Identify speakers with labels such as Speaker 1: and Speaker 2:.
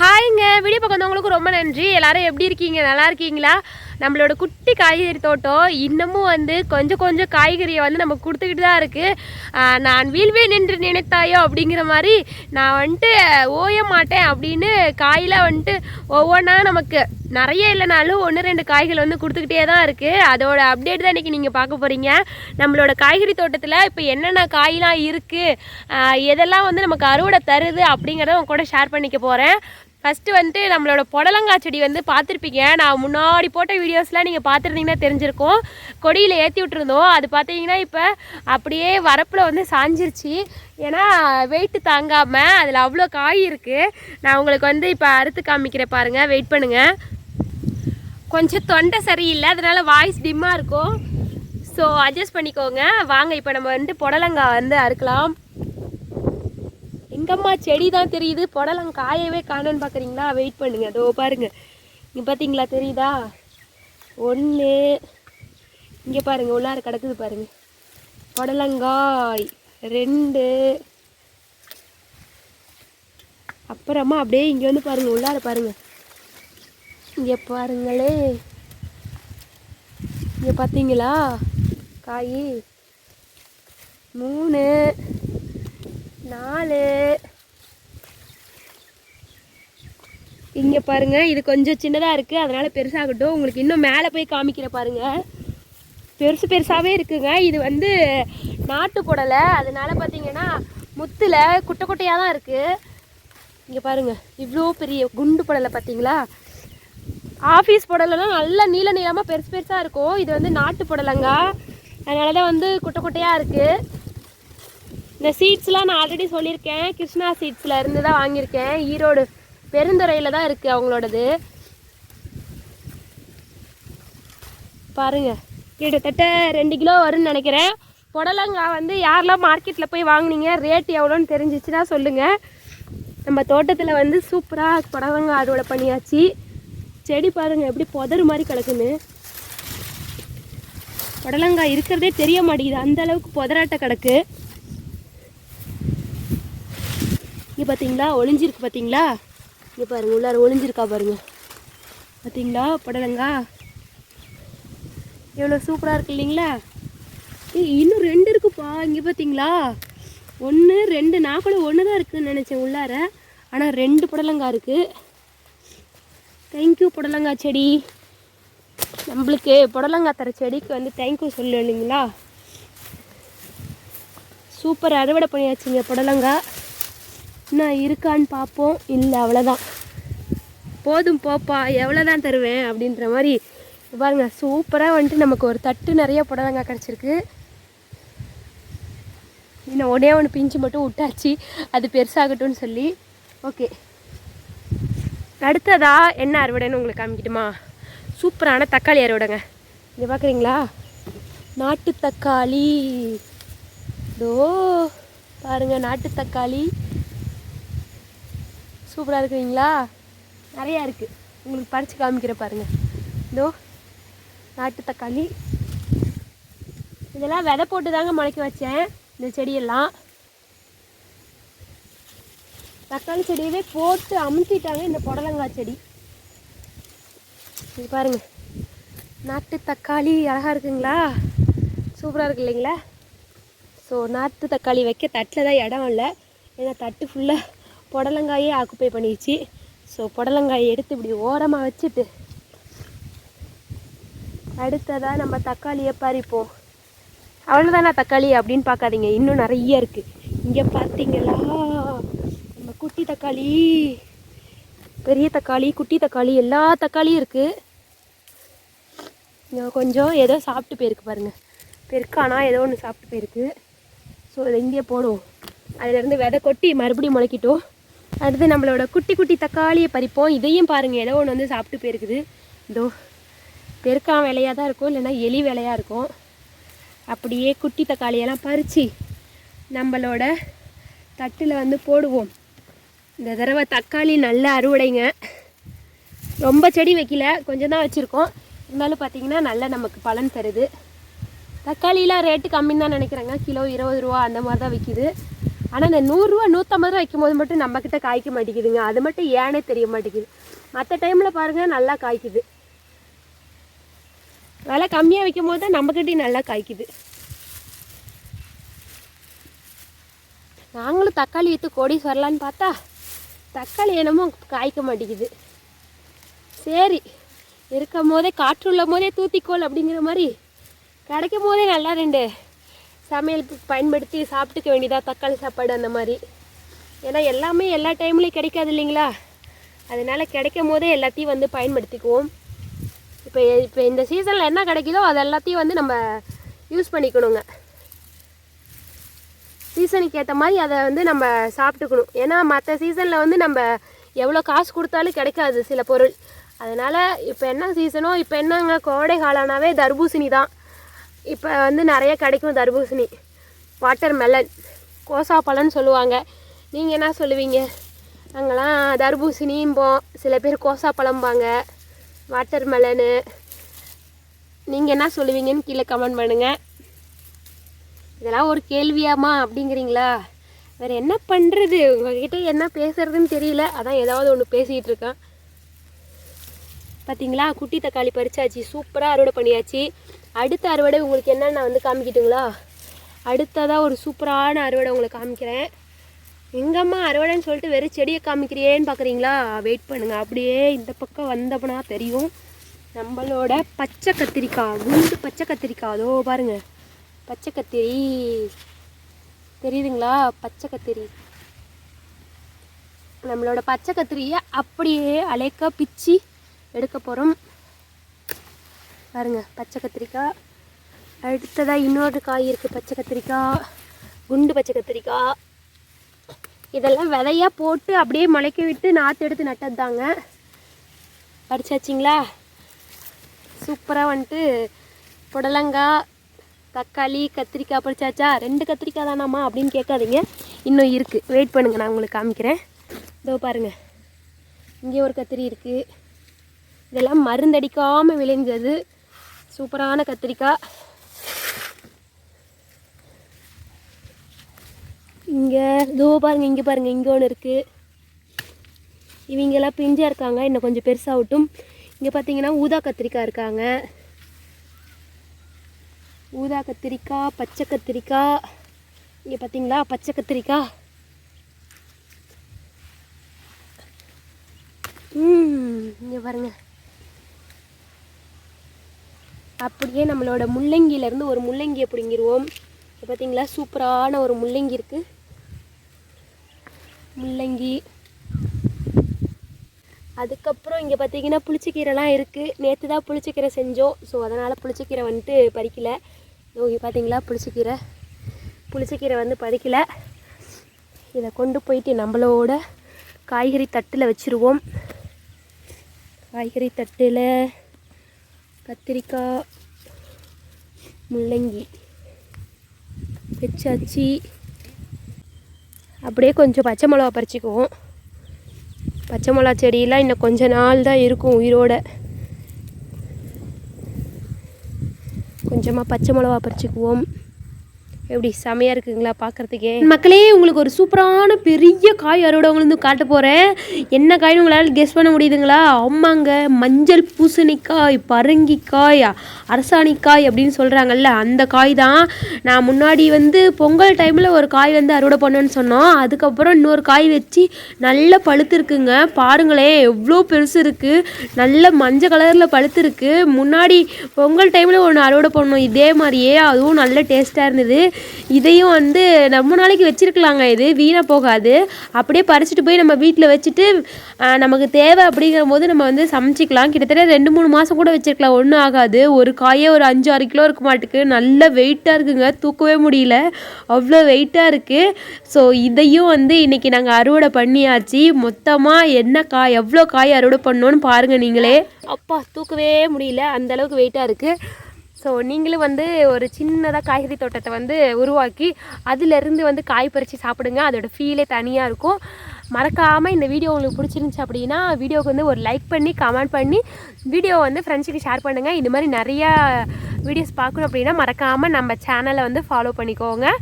Speaker 1: ஹாய்ங்க video பக்கம் வந்தவங்களுக்கு ரொம்ப நன்றி எல்லாரும் எப்படி இருக்கீங்க நல்லா இருக்கீங்களா நம்மளோட குட்டி காய்கறி தோட்டம் இன்னமும் வந்து கொஞ்சம் கொஞ்சம் காய்கறியை வந்து நம்ம கொடுத்துக்கிட்டு தான் இருக்குது நான் வீழ்வே நின்று நினைத்தாயோ அப்படிங்கிற மாதிரி நான் வந்துட்டு ஓய மாட்டேன் அப்படின்னு காயில் வந்துட்டு ஒவ்வொன்றா நமக்கு நிறைய இல்லைனாலும் ஒன்று ரெண்டு காய்கள் வந்து கொடுத்துக்கிட்டே தான் இருக்குது அதோட அப்டேட் தான் இன்றைக்கி நீங்கள் பார்க்க போகிறீங்க நம்மளோட காய்கறி தோட்டத்தில் இப்போ என்னென்ன காயெலாம் இருக்குது எதெல்லாம் வந்து நமக்கு அறுவடை தருது அப்படிங்கிறத உங்க கூட ஷேர் பண்ணிக்க போகிறேன் ஃபஸ்ட்டு வந்துட்டு நம்மளோட புடலங்காய் செடி வந்து பார்த்துருப்பீங்க நான் முன்னாடி போட்ட வீடியோஸ்லாம் நீங்கள் பார்த்துருந்தீங்கன்னா தெரிஞ்சிருக்கும் கொடியில் ஏற்றி விட்டுருந்தோம் அது பார்த்தீங்கன்னா இப்போ அப்படியே வரப்பில் வந்து சாஞ்சிருச்சு ஏன்னா வெயிட்டு தாங்காமல் அதில் அவ்வளோ காய் இருக்குது நான் உங்களுக்கு வந்து இப்போ அறுத்து காமிக்கிறேன் பாருங்கள் வெயிட் பண்ணுங்கள் கொஞ்சம் தொண்டை சரியில்லை அதனால் வாய்ஸ் டிம்மாக இருக்கும் ஸோ அட்ஜஸ்ட் பண்ணிக்கோங்க வாங்க இப்போ நம்ம வந்து புடலங்காய் வந்து அறுக்கலாம் எங்கம்மா செடி தான் தெரியுது புடலம் காயவே காணோன்னு பார்க்குறீங்களா வெயிட் பண்ணுங்க அதோ பாருங்கள் இங்கே பார்த்தீங்களா தெரியுதா ஒன்று இங்கே பாருங்கள் உள்ளார கிடக்குது பாருங்கள் புடலங்காய் ரெண்டு அப்புறமா அப்படியே இங்கே வந்து பாருங்கள் உள்ளார பாருங்கள் இங்கே பாருங்களே இங்கே பார்த்தீங்களா காய் மூணு நாலு இங்கே பாருங்கள் இது கொஞ்சம் சின்னதாக இருக்குது அதனால் பெருசாகட்டும் உங்களுக்கு இன்னும் மேலே போய் காமிக்கிற பாருங்கள் பெருசு பெருசாகவே இருக்குங்க இது வந்து நாட்டு குடலை அதனால பார்த்தீங்கன்னா முத்தில் குட்டை குட்டையாக தான் இருக்குது இங்கே பாருங்கள் இவ்வளோ பெரிய குண்டு புடலை பார்த்தீங்களா ஆஃபீஸ் புடலெல்லாம் நல்லா நீள நீளமாக பெருசு பெருசாக இருக்கும் இது வந்து நாட்டு புடலைங்க அதனால தான் வந்து குட்டை குட்டையாக இருக்குது இந்த சீட்ஸ்லாம் நான் ஆல்ரெடி சொல்லியிருக்கேன் கிருஷ்ணா சீட்ஸில் இருந்து தான் வாங்கியிருக்கேன் ஈரோடு பெருந்துறையில் தான் இருக்குது அவங்களோடது பாருங்கள் கிட்டத்தட்ட ரெண்டு கிலோ வரும்னு நினைக்கிறேன் புடலங்காய் வந்து யாரெல்லாம் மார்க்கெட்டில் போய் வாங்கினீங்க ரேட் எவ்வளோன்னு தெரிஞ்சிச்சுன்னா சொல்லுங்கள் நம்ம தோட்டத்தில் வந்து சூப்பராக புடலங்காய் அறுவடை பண்ணியாச்சு செடி பாருங்கள் எப்படி புதறு மாதிரி கிடக்குன்னு புடலங்காய் இருக்கிறதே தெரிய மாட்டேங்குது அந்த அளவுக்கு புதராட்ட கிடக்கு இங்கே பார்த்தீங்களா ஒளிஞ்சிருக்கு பார்த்தீங்களா இங்கே பாருங்கள் உள்ளார ஒளிஞ்சிருக்கா பாருங்கள் பார்த்தீங்களா புடலங்கா எவ்வளோ சூப்பராக இருக்கு இல்லைங்களா இன்னும் ரெண்டு இருக்குப்பா இங்கே பார்த்தீங்களா ஒன்று ரெண்டு நான் கூட ஒன்று தான் இருக்குதுன்னு நினச்சேன் உள்ளார ஆனால் ரெண்டு புடலங்காய் இருக்குது தேங்க்யூ புடலங்காய் செடி நம்மளுக்கு புடலங்காய் தர செடிக்கு வந்து தேங்க்யூ சொல்லு இல்லைங்களா சூப்பர் அறுவடை பண்ணியாச்சுங்க புடலங்கா இன்னும் இருக்கான்னு பார்ப்போம் இல்லை அவ்வளோதான் போதும் போப்பா எவ்வளோ தான் தருவேன் அப்படின்ற மாதிரி பாருங்க சூப்பராக வந்துட்டு நமக்கு ஒரு தட்டு நிறைய புடலங்காய் கிடச்சிருக்கு இன்னும் ஒடே ஒன்று பிஞ்சு மட்டும் விட்டாச்சு அது பெருசாகட்டும்னு சொல்லி ஓகே அடுத்ததா என்ன அறுவடைன்னு உங்களுக்கு காமிக்கிட்டுமா சூப்பரான தக்காளி அறுவடைங்க இங்கே பார்க்குறீங்களா நாட்டு தக்காளி இதோ பாருங்கள் நாட்டு தக்காளி சூப்பராக இருக்குங்களா நிறையா இருக்குது உங்களுக்கு பறித்து காமிக்கிற பாருங்கள் இதோ நாட்டு தக்காளி இதெல்லாம் விதை போட்டு தாங்க முளைக்க வச்சேன் இந்த செடியெல்லாம் தக்காளி செடியவே போட்டு அமுத்திட்டாங்க இந்த புடலங்காய் செடி இது பாருங்கள் நாட்டு தக்காளி அழகாக இருக்குங்களா சூப்பராக இருக்கு இல்லைங்களா ஸோ நாட்டு தக்காளி வைக்க தட்டில் தான் இடம் இல்லை ஏன்னா தட்டு ஃபுல்லாக புடலங்காயே ஆக்குப்பை பண்ணிடுச்சு ஸோ புடலங்காயை எடுத்து இப்படி ஓரமாக வச்சுட்டு அடுத்ததாக நம்ம தக்காளியை பறிப்போம் அவ்வளோதானா தக்காளி அப்படின்னு பார்க்காதீங்க இன்னும் நிறைய இருக்குது இங்கே பார்த்தீங்களா நம்ம குட்டி தக்காளி பெரிய தக்காளி குட்டி தக்காளி எல்லா தக்காளியும் இருக்குது கொஞ்சம் ஏதோ சாப்பிட்டு போயிருக்கு பாருங்கள் பெருக்கானா ஏதோ ஒன்று சாப்பிட்டு போயிருக்கு ஸோ இதை இங்கே போடுவோம் அதிலேருந்து விதை கொட்டி மறுபடியும் முளைக்கிட்டோம் அடுத்து நம்மளோட குட்டி குட்டி தக்காளியை பறிப்போம் இதையும் பாருங்கள் ஏதோ ஒன்று வந்து சாப்பிட்டு போயிருக்குது இதோ பெருக்கா வேலையாக தான் இருக்கும் இல்லைன்னா எலி வேலையாக இருக்கும் அப்படியே குட்டி தக்காளியெல்லாம் பறித்து நம்மளோட தட்டில் வந்து போடுவோம் இந்த தடவை தக்காளி நல்லா அறுவடைங்க ரொம்ப செடி வைக்கல கொஞ்சம் தான் வச்சுருக்கோம் இருந்தாலும் பார்த்திங்கன்னா நல்லா நமக்கு பலன் தருது தக்காளிலாம் ரேட்டு கம்மின்னு தான் நினைக்கிறேங்க கிலோ இருபது ரூபா அந்த மாதிரி தான் விற்கிது ஆனால் இந்த நூறுரூவா நூற்றம்பது ரூபா வைக்கும் போது மட்டும் நம்மக்கிட்ட காய்க்க மாட்டேங்குதுங்க அது மட்டும் ஏனே தெரிய மாட்டேங்குது மற்ற டைமில் பாருங்கள் நல்லா காய்க்குது விலை கம்மியாக வைக்கும் போது தான் நம்மக்கிட்டையும் நல்லா காய்க்குது நாங்களும் தக்காளி விற்று கொடி வரலான்னு பார்த்தா தக்காளி என்னமோ காய்க்க மாட்டேங்குது சரி இருக்கும் போதே காற்று உள்ள போதே தூத்திக்கோள் அப்படிங்கிற மாதிரி கிடைக்கும் போதே நல்லா ரெண்டு சமையல் பயன்படுத்தி சாப்பிட்டுக்க வேண்டியதாக தக்காளி சாப்பாடு அந்த மாதிரி ஏன்னா எல்லாமே எல்லா டைம்லேயும் கிடைக்காது இல்லைங்களா அதனால் கிடைக்கும் போதே எல்லாத்தையும் வந்து பயன்படுத்திக்குவோம் இப்போ இப்போ இந்த சீசனில் என்ன கிடைக்குதோ அது எல்லாத்தையும் வந்து நம்ம யூஸ் பண்ணிக்கணுங்க சீசனுக்கு ஏற்ற மாதிரி அதை வந்து நம்ம சாப்பிட்டுக்கணும் ஏன்னா மற்ற சீசனில் வந்து நம்ம எவ்வளோ காசு கொடுத்தாலும் கிடைக்காது சில பொருள் அதனால் இப்போ என்ன சீசனோ இப்போ என்னங்க கோடை காலானாவே தர்பூசணி தான் இப்போ வந்து நிறைய கிடைக்கும் தர்பூசணி வாட்டர் மெலன் கோசா பழம்னு சொல்லுவாங்க நீங்கள் என்ன சொல்லுவீங்க அங்கெல்லாம் தர்பூசணிம்போம் சில பேர் கோசா பழம்பாங்க வாட்டர் மெலனு நீங்கள் என்ன சொல்லுவீங்கன்னு கீழே கமெண்ட் பண்ணுங்கள் இதெல்லாம் ஒரு கேள்வியாமா அப்படிங்கிறீங்களா வேறு என்ன பண்ணுறது உங்ககிட்ட என்ன பேசுகிறதுன்னு தெரியல அதான் ஏதாவது ஒன்று பேசிகிட்டு இருக்கேன் பார்த்தீங்களா குட்டி தக்காளி பறிச்சாச்சு சூப்பராக அறுவடை பண்ணியாச்சு அடுத்த அறுவடை உங்களுக்கு என்னென்னு நான் வந்து காமிக்கிட்டுங்களா அடுத்ததாக ஒரு சூப்பரான அறுவடை உங்களை காமிக்கிறேன் எங்கம்மா அறுவடைன்னு சொல்லிட்டு வெறும் செடியை காமிக்கிறியேன்னு பார்க்குறீங்களா வெயிட் பண்ணுங்கள் அப்படியே இந்த பக்கம் வந்தப்பனா தெரியும் நம்மளோட பச்சை கத்திரிக்காய் குண்டு பச்சை கத்திரிக்காய் அதோ பாருங்கள் பச்சை கத்திரி தெரியுதுங்களா பச்சை கத்திரி நம்மளோட பச்சை கத்திரியை அப்படியே அலைக்க பிச்சு எடுக்க போகிறோம் பாருங்கள் பச்சை கத்திரிக்காய் அடுத்ததாக இன்னொரு காய் இருக்குது பச்சை கத்திரிக்காய் குண்டு பச்சை கத்திரிக்காய் இதெல்லாம் விதையாக போட்டு அப்படியே முளைக்க விட்டு நாற்று எடுத்து நட்டது தாங்க படிச்சாச்சிங்களா சூப்பராக வந்துட்டு புடலங்காய் தக்காளி கத்திரிக்காய் பறிச்சாச்சா ரெண்டு கத்திரிக்காய் தானாம்மா அப்படின்னு கேட்காதீங்க இன்னும் இருக்குது வெயிட் பண்ணுங்கள் நான் உங்களுக்கு காமிக்கிறேன் இதோ பாருங்கள் இங்கே ஒரு கத்திரி இருக்குது இதெல்லாம் மருந்தடிக்காமல் விளைஞ்சது சூப்பரான கத்திரிக்காய் இங்கே இதோ பாருங்கள் இங்கே பாருங்கள் இங்கே ஒன்று இருக்குது இவங்கெல்லாம் பிஞ்சாக இருக்காங்க இன்னும் கொஞ்சம் பெருசாகட்டும் இங்கே பார்த்தீங்கன்னா ஊதா கத்திரிக்காய் இருக்காங்க ஊதா கத்திரிக்காய் பச்சை கத்திரிக்காய் இங்கே பார்த்தீங்களா பச்சை கத்திரிக்காய் இங்கே பாருங்கள் அப்படியே நம்மளோட முள்ளங்கியிலேருந்து ஒரு முள்ளங்கியை பிடுங்கிடுவோம் பார்த்தீங்களா சூப்பரான ஒரு முள்ளங்கி இருக்குது முள்ளங்கி அதுக்கப்புறம் இங்கே பார்த்தீங்கன்னா புளிச்சக்கீரைலாம் இருக்குது நேற்று தான் புளிச்சக்கீரை செஞ்சோம் ஸோ அதனால் புளிச்சக்கீரை வந்துட்டு பறிக்கலை இங்கே பார்த்தீங்களா புளிச்சக்கீரை புளிச்சக்கீரை வந்து பறிக்கலை இதை கொண்டு போயிட்டு நம்மளோட காய்கறி தட்டில் வச்சுருவோம் காய்கறி தட்டில் கத்திரிக்காய் முள்ளங்கி வச்சாச்சு அப்படியே கொஞ்சம் பச்சை மிளகா பறிச்சிக்குவோம் பச்சை மிளகா செடியெலாம் இன்னும் கொஞ்ச நாள் தான் இருக்கும் உயிரோட கொஞ்சமாக பச்சை மிளகா பறிச்சிக்குவோம் எப்படி செமையாக இருக்குங்களா பார்க்குறதுக்கே மக்களே உங்களுக்கு ஒரு சூப்பரான பெரிய காய் அறுவடை உங்களுக்கு காட்ட போகிறேன் என்ன காய்னு உங்களால் கெஸ் பண்ண முடியுதுங்களா ஆமாங்க மஞ்சள் பூசணிக்காய் பரங்கிக்காய் அரசாணிக்காய் அப்படின்னு சொல்கிறாங்கல்ல அந்த காய் தான் நான் முன்னாடி வந்து பொங்கல் டைமில் ஒரு காய் வந்து அறுவடை பண்ணேன்னு சொன்னோம் அதுக்கப்புறம் இன்னொரு காய் வச்சு நல்லா பழுத்து இருக்குங்க பாருங்களேன் எவ்வளோ பெருசு இருக்குது நல்ல மஞ்சள் கலரில் பழுத்து முன்னாடி பொங்கல் டைமில் ஒன்று அறுவடை பண்ணோம் இதே மாதிரியே அதுவும் நல்ல டேஸ்ட்டாக இருந்தது இதையும் வந்து ரொம்ப நாளைக்கு வச்சுருக்கலாங்க இது வீணாக போகாது அப்படியே பறிச்சிட்டு போய் நம்ம வீட்டில் வச்சுட்டு நமக்கு தேவை அப்படிங்கிற போது நம்ம வந்து சமைச்சிக்கலாம் கிட்டத்தட்ட ரெண்டு மூணு மாதம் கூட வச்சுருக்கலாம் ஒன்றும் ஆகாது ஒரு காயே ஒரு அஞ்சு ஆறு கிலோ இருக்க மாட்டுக்கு நல்ல வெயிட்டாக இருக்குங்க தூக்கவே முடியல அவ்வளோ வெயிட்டாக இருக்குது ஸோ இதையும் வந்து இன்றைக்கி நாங்கள் அறுவடை பண்ணியாச்சு மொத்தமாக என்ன காய் எவ்வளோ காய் அறுவடை பண்ணோன்னு பாருங்கள் நீங்களே அப்பா தூக்கவே முடியல அந்தளவுக்கு வெயிட்டாக இருக்குது ஸோ நீங்களும் வந்து ஒரு சின்னதாக காய்கறி தோட்டத்தை வந்து உருவாக்கி அதிலிருந்து வந்து காய் பறித்து சாப்பிடுங்க அதோடய ஃபீலே தனியாக இருக்கும் மறக்காமல் இந்த வீடியோ உங்களுக்கு பிடிச்சிருந்துச்சி அப்படின்னா வீடியோவுக்கு வந்து ஒரு லைக் பண்ணி கமெண்ட் பண்ணி வீடியோ வந்து ஃப்ரெண்ட்ஸுக்கு ஷேர் பண்ணுங்கள் இந்த மாதிரி நிறையா வீடியோஸ் பார்க்கணும் அப்படின்னா மறக்காமல் நம்ம சேனலை வந்து ஃபாலோ பண்ணிக்கோங்க